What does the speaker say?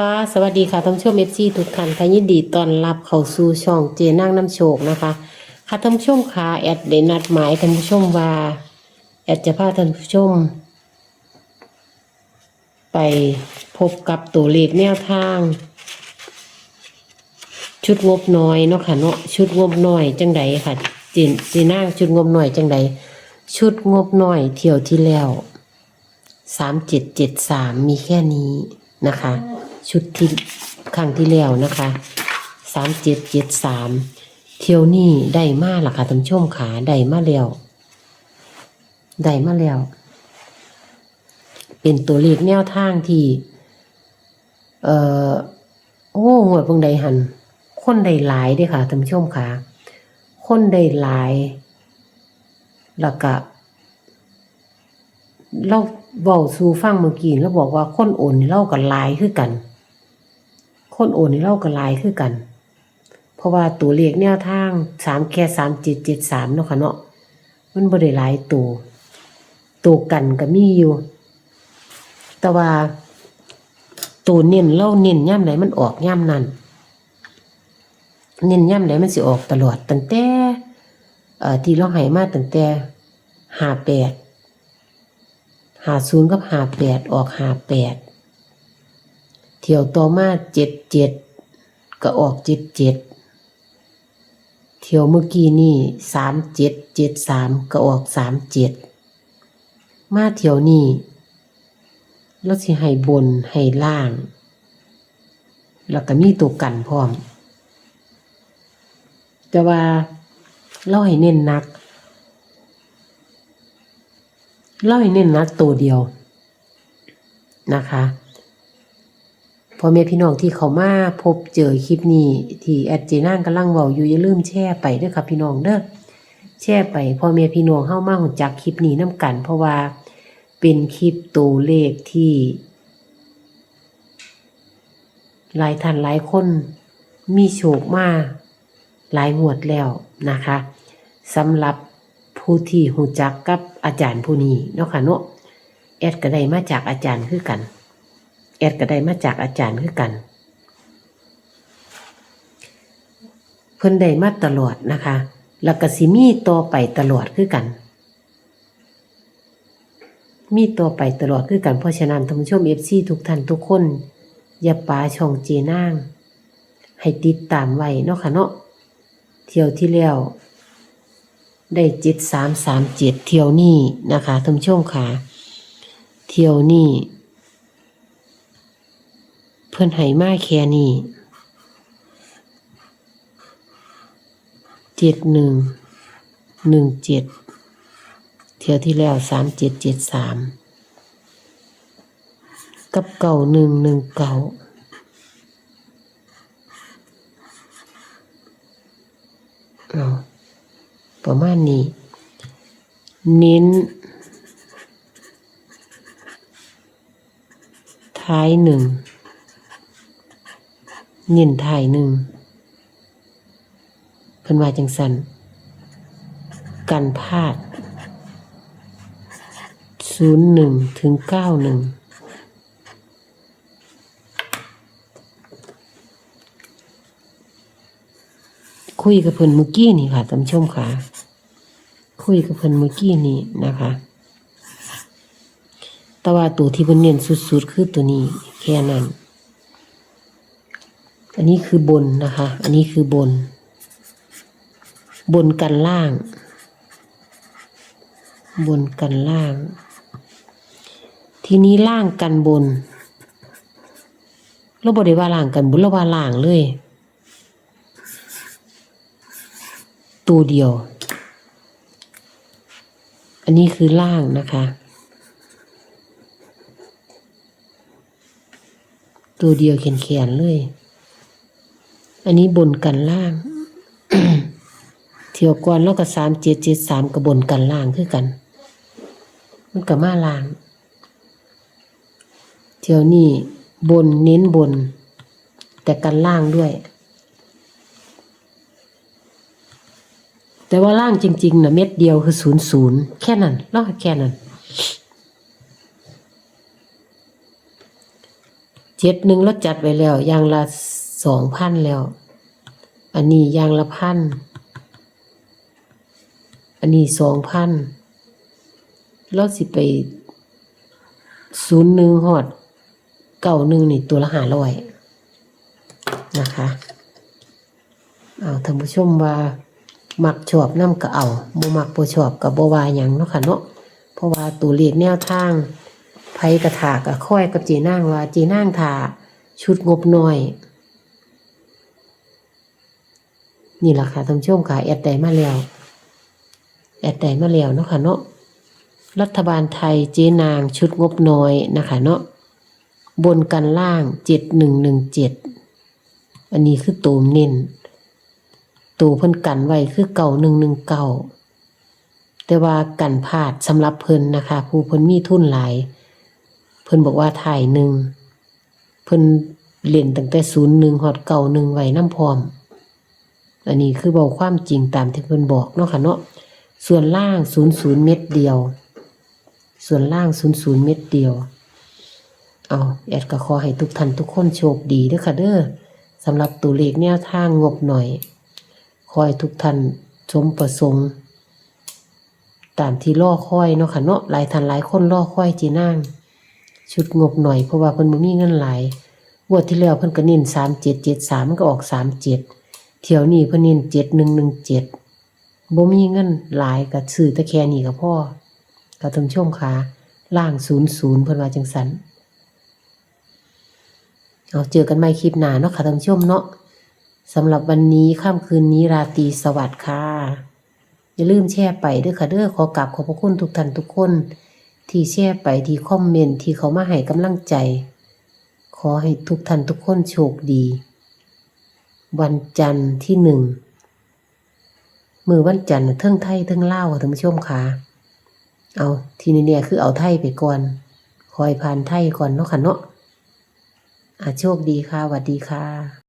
ค่ะ สวัสดีค่ะท่านผู้ชมเอฟซีทุกท่านค่ะยินดีต้อนรับเข้าสู่ช่องเจนั่งน้ำโชคนะคะ ค่ะท่านผู้ชมค่ะแอดได้นัดหมายท่านผู้ชมว่าแอดจะพาท่านผู้ชม ไปพบกับตัวเลขแนวทาง ชุดงบน้อยเนาะค่ะเนาะชุดงบน้อยจังใดค่ะเจนเจนางชุดงบน้อยจังใดชุดงบน้อยเที่ยวที่แล้วสามเจ็ดเจ็ดสามมีแค่นี้นะคะ ชุดที่ครั้งที่แล้วนะคะสามเจ็ดเจ็ดสามเที่ยวนี้ได้มาล่ะค่ะท่านชมขาได้มาแล้วได้มาแล้ว เป็นตัวเลขแนวทางที่ เอ่อโอ้งวดเพิ่งใดหัน คนได้หลายด้อค่ะท่านชมค่ะคนได้หลายแล้วก็เราเว้าสู่ฟังเมื่อกี้แล้วบอกว่าคนโอนเราก็หลายคือกัน คนโอนนี่เราก็หลายคือกัน เพราะว่าตัวเลขแนวทางสามแค่สามเจ็ดเจ็ดสามเนาะค่ะเนาะมันบ่ได้หลายตัวตัวกันก็มีอยู่ แต่ว่าตัวเน้นเล่าเน้นย่ำไหนมันออกย่ำนั่นเน้นย่ำไหนมันสิออกตลอดตั้งแต่เอ่อที่เราให้มาตั้งแต่หาแปดหาศูนย์กับหาแปดออกหาแปด เที่ยวต่อมาเจ็ดเจ็ดก็ออกเจ็ดเจ็ดเที่ยวเมื่อกี้นี่สามเจ็ดเจ็ดสามก็ออกสามเจ็ดมาเที่ยวนี้แล้วสิให้บนให้ล่าง แล้วก็มีตัวกันพร้อม แต่ว่าเราให้เน้นหนักเราให้เน้นหนักตัวเดียวนะคะ พ่อแม่พี่น้องที่เขามาพบเจอคลิปนี้ ที่แอดเจน่างกำลังเว้าอยู่อย่าลืมแชร์ไปเด้อค่ะพี่น้องเด้อแชร์ไปพ่อแม่พี่น้องเฮามาหูจักคลิปนี้นํกัน เพราะว่าเป็นคลิปตัวเลขที่หลายท่านหลายคนมีโชคมาหลายงวดแล้วนะคะสำหรับผู้ที่หูจักกับอาจารย์ผู้นี้เนาะค่ะเนาะแอดก็ได้มาจากอาจารย์คือกัน แอดก็ได้มาจากอาจารย์คือกัน เพิ่นได้มาตลอดนะคะ แล้วก็สิมีต่อไปตลอดคือกัน มีตัวไปตลอดคือกันเพราะฉะนั้นท่านผู้ชมเอฟซีทุกท่านทุกคน อย่าปาช่องเจนาง ให้ติดตามไว้เนาะค่ะเนาะเที่ยวที่แล้วได้จ็ดสามสามเจ็ดเที่ยวนี้นะคะท่านผู้ชมค่ะ เที่ยวนี้ เพื่อนให้มาแค่นี้เจ็ดหนึ่งหนึ่งเจ็ดเที่ยวที่แล้วสามเจ็ดเจ็ดสามกับเก่าหนึ่งหนึ่งเก่าเอาประมาณนี้ เน้น ท้ายหนึ่ง เน้นท้ายหนึ่งเพิ่นว่าจังสันกันพลาดศูนย์หนึ่งถึงเก้าหนึ่งคุยกับเพิ่นเมื่อกี้นี่ค่ะท่านชมค่ะ คุยกับเพิ่นเมื่อกี้นี่นะคะแต่ว่าตัวที่เพิ่นเน้นสุดๆ คือตัวนี้แค่นั้น อันนี้คือบนนะคะ อันนี้คือบน บนกันล่าง บนกันล่าง ทีนี้ล่างกันบนเราบริว่าล่างกันบนเราว่าล่างเลย ตัวเดียว อันนี้คือล่างนะคะตัวเดียวแขนๆเลย อันนี้บนกันล่าง เที่ยวก่อนเราก็สามเจ็ดเจ็ดสามกับบนกันล่างคือกัน มันก็มาล่าง เที่ยวนี้บนเน้นบน แต่กันล่างด้วย แต่ว่าล่างจริงๆนะเม็ดเดียวคือศูนย์ศูนย์แค่นั้นเล่าแค่นั้นเจ็ดหนึ่งแล้วจัดไว้แล้วอย่างละ สองพันแล้ว อันนี้ยางละพัน อันนี้สองพันแล้วสิไปศูนย์หนึ่งหอดเก่าหนึ่งนี่ตัวละหาร้อยนะคะเอาท่านผู้ชมว่ามักชอบน้ำก็เอาบ่มักบ่ชอบก็บ่วาหยังเนาะค่ะเนาะเพราะว่าตัวเลขแนวทางไผกระถากะค่อยกับเจนางว่าเจนางถาชุดงบน้อย นี่แหละค่ะท่านผู้ชมค่ะแอดได้มาแล้วแอดได้มาแล้วเนาะค่ะเนาะรัฐบาลไทยเจนางชุดงบน้อยนะคะเนาะบนกันล่างเจ็ดหนึ่งหนึ่งเจ็ดอันนี้คือตูมเน้นตัวเพิ่นกันไว้คือเก่าหนึ่งหนึ่งเก่าแต่ว่ากันพลาดสำหรับเพิ่นนะคะผู้เพิ่นมีทุนหลาย เพิ่นบอกว่าถ่ายหนึ่งเพิ่นเล่นตั้งแต่ศูนย์หนึ่งฮอดเก่าหนึ่งไว้น้ำพร้อม อันนี้คือบอกความจริงตามที่เพิ่นบอกเนาะค่ะเนาะส่วนล่างศูนย์ศูนย์เม็ดเดียว ส่วนล่างศูนย์ศูนย์เม็ดเดียว เอาแอดก็ขอให้ทุกท่านทุกคนโชคดีด้อค่ะเด้อสำหรับตัวเลขแนวทางงบหน่อย ขอให้ทุกท่านสมประสงค์ตามที่ล่อคอยเนาะค่ะเนาะหลายท่านหลายคนล่อคอยจีนางชุดงบหน่อยเพราะว่าเพิ่นบ่มีเงินหลายงวดที่แล้วเพิ่นก็เน้น3773มันก็ออก37เจ็ด เที่ยวนี้เพิ่นเน้น7117บ่มีเงินหลายก็ซื้อต่แคนี้ก็พอก็ท่านผู้ชมค่ะล่าง00เพิ่นว่าจังซั่นเอาเจอกันใหม่คลิปหน้าเนาะค่ะท่านชมเนาะสำหรับวันนี้ค่ำคืนนี้ราตรีสวัสดิ์ค่ะ อย่าลืมแชร์ไปด้วยค่ะเด้อขอกราบขอบพระคุณทุกท่านทุกคน ที่แชร์ไปที่คอมเมนต์ที่เขามาให้กำลังใจ ขอให้ทุกท่านทุกคนโชคดี วันจันทร์ที่หนึ่งมือวันจันทร์เทิงไทยเทิงเล่าวค่ะท่านผู้ชมค่ะเอาทีนี้เนี่ยคือเอาไทยไปก่อนคอยผ่านไทยก่อนเนาะค่ะเนาะอะโชคดีค่ะสวัสดีค่ะ